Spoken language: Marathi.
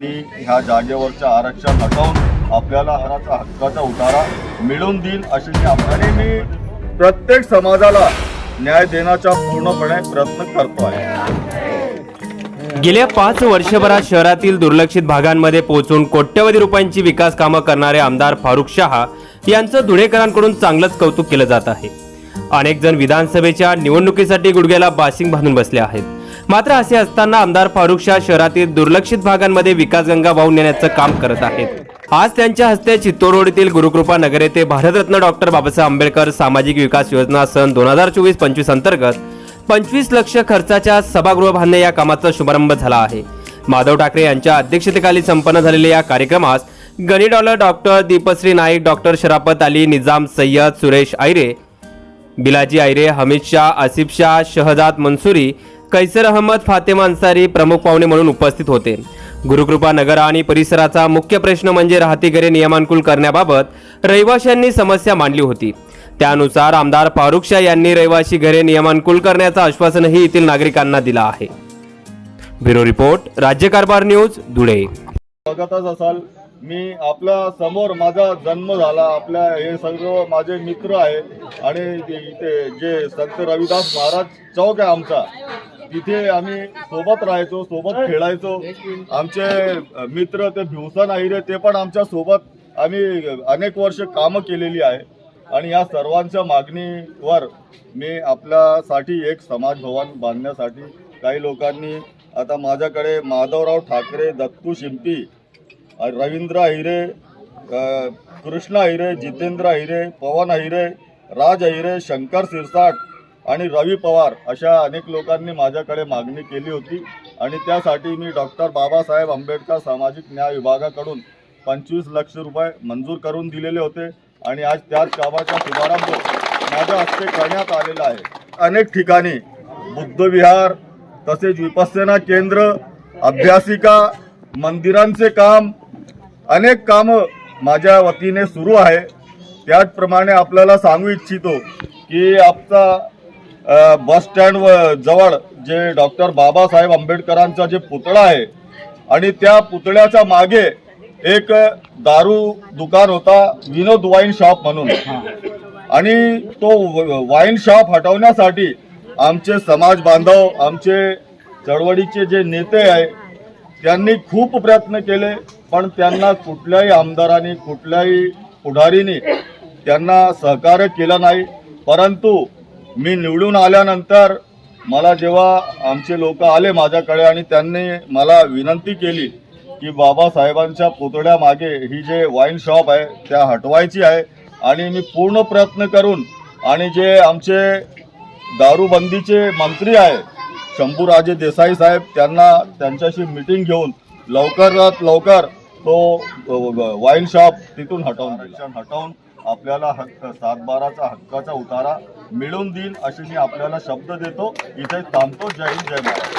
आणि ह्या जागेवरचं आरक्षण हटवून आपल्याला हराचा हक्काचा उतारा मिळवून देईल अशी मी आपल्याने मी प्रत्येक समाजाला न्याय देण्याचा पूर्णपणे प्रयत्न करतो आहे. गेल्या पाच वर्षभरात शहरातील दुर्लक्षित भागांमध्ये पोहोचून कोट्यवधी रुपयांची विकास कामं करणारे आमदार फारुख शहा यांचं धुळेकरांकडून चांगलंच कौतुक केलं जात आहे. अनेक जण विधानसभेच्या निवडणुकीसाठी गुडघ्याला बाशिंग बांधून बसले आहेत. मात्र असे असताना आमदार फारुख शाह शहरातील दुर्लक्षित भागांमध्ये विकास गंगा वाहून नेण्याचं काम करत आहेत. आज त्यांच्या हस्ते चित्तोड रोड येथील गुरुकृपा नगर येथे भारतरत्न डॉक्टर बाबासाहेब आंबेडकर सामाजिक विकास योजना सन दोन हजार चोवीस पंचवीस अंतर्गत पंचवीस लक्ष खर्चाच्या सभागृह बांधणे या कामाचा शुभारंभ झाला आहे. माधव ठाकरे यांच्या अध्यक्षतेखाली संपन्न झालेल्या या कार्यक्रमास गणी डॉलर डॉक्टर दीपश्री नाईक डॉक्टर शराफत अली निजाम सय्यद सुरेश आयरे बिलाजी आयरे हमीद शाह आसिफ शाह शहजाद मंसुरी कैसर अहमद फातेमा अन्सारी प्रमुख पाहुणे म्हणून उपस्थित होते. गुरुकृपा नगर आणि परिसराचा मुख्य प्रश्न म्हणजे राहती घरे नियमानुकूल करण्याबाबत रहिवाशांनी समस्या मांडली होती. त्यानुसार आमदार फारुख शाह यांनी रहिवाशी घरे नियमानुकूल करण्याचं आश्वासनही येथील नागरिकांना दिलं आहे. ब्युरो रिपोर्ट राज्य कारभार न्यूज धुळे. बघतच असाल मी आपल्यासमोर माझा जन्म झाला. आपल्या हे सर्व माझे मित्र आहे आणि इथे जे संत रविदास महाराज चौक आहे आमचा. तिथे आम्ही सोबत राहायचो सोबत खेळायचो. आमचे मित्र ते भिवसन आहिरे ते पण आमच्यासोबत आम्ही अनेक वर्ष कामं केलेली आहे. आणि या सर्वांच्या मागणीवर मी आपल्यासाठी एक समाज भवन बांधण्यासाठी काही लोकांनी आता माझ्याकडे माधवराव ठाकरे दत्तू शिंपी रवींद्र अहिरे कृष्णा कृष्ण अहिरे जितेंद्र अहिरे पवन अहिरे राज अहिरे शंकर सिरसाट आणि रवी पवार अशा अनेक लोकांनी माझ्याकडे मागणी केली होती. आणि त्यासाठी मी डॉक्टर बाबासाहेब आंबेडकर सामाजिक न्याय विभागाकडून पंचवीस लक्ष रुपये मंजूर करून दिलेले होते. आणि आज त्याच कामाचा शुभारंभ माझ्या हस्ते करण्यात आलेला आहे. अनेक ठिकाणी बुद्धविहार तसेच विपස්සना केंद्र अभ्यासिका मंदिरांचे काम अनेक कामं माझ्या वतीने सुरू आहे. त्याचप्रमाणे आपल्याला सांगू इच्छितो की आपचा बस स्टँड जवळ जे डॉक्टर बाबासाहेब आंबेडकरांचा जे पुतळा आहे आणि त्या पुतळ्याच्या मागे एक दारू दुकान होता विनोद वाईन शॉप म्हणून. आणि तो व- वाईन शॉप हटवण्यासाठी आमचे समाज बांधव आमचे चळवळीचे जे नेते आहे त्यांनी खूप प्रयत्न केले पण त्यांना कुठल्याही आमदारांनी कुठल्याही पुढारीने त्यांना सहकार्य केलं नाही. परंतु मी निवडून आल्यानंतर मला जेव्हा आमचे लोक आले माझ्याकडे आणि त्यांनी मला विनंती केली की बाबासाहेबांच्या पुतळ्यामागे ही जे वाईन शॉप आहे त्या हटवायची आहे आणि मी पूर्ण प्रयत्न करून आणि जे आमचे दारूबंदीचे मंत्री आहे शंभूराजे देसाई साहेब त्यांना त्यांच्याशी मिटिंग घेऊन लवकरात लवकर तो वाईन शॉप तिथून हटवून हटवून आपल्याला हक्क सातबाराचा हक्काचा उतारा मिळून देईल असे मी आपल्याला शब्द देतो. इथे थांबतो. जय हिंद जय महाराज